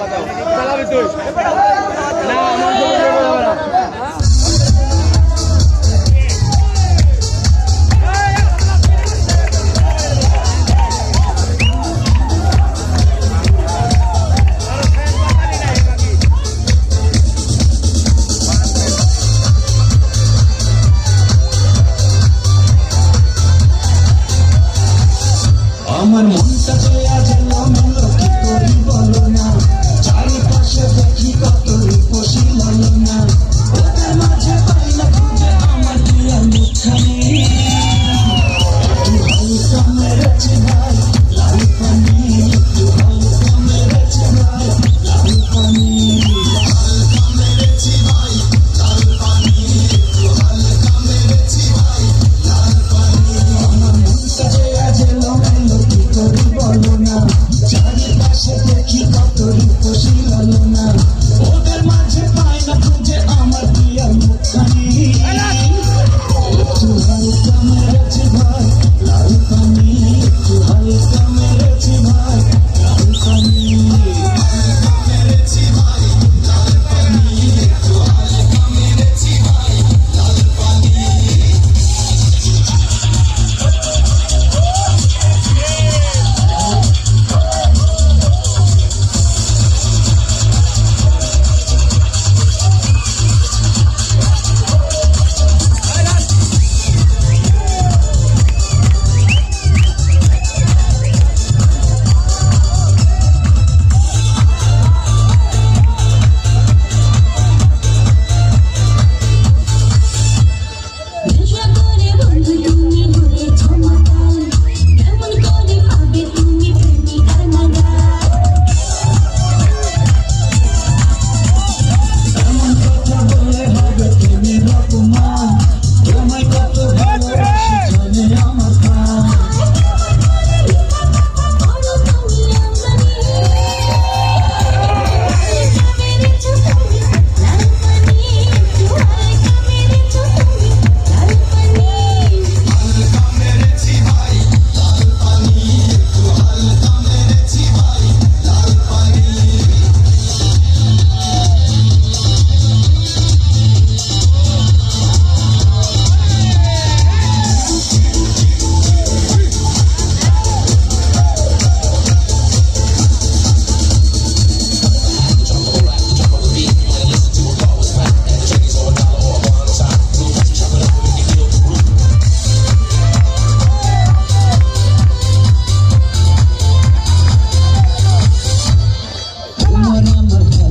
চালাবি তুই আমার মনটা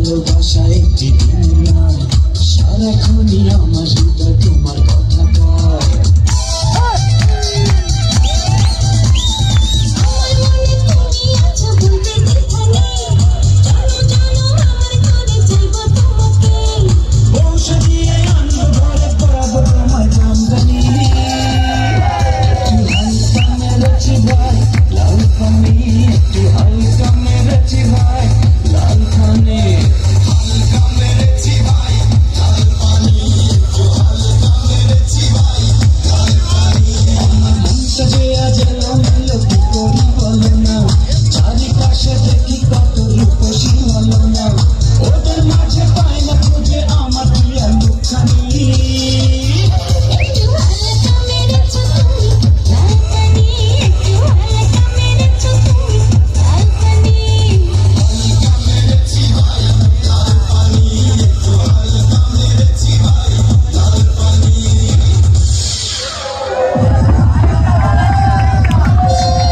ভালোবাসা একটি দিন না সারাক্ষণই আমার হৃদয় তোমার কথা। না চারিপাশে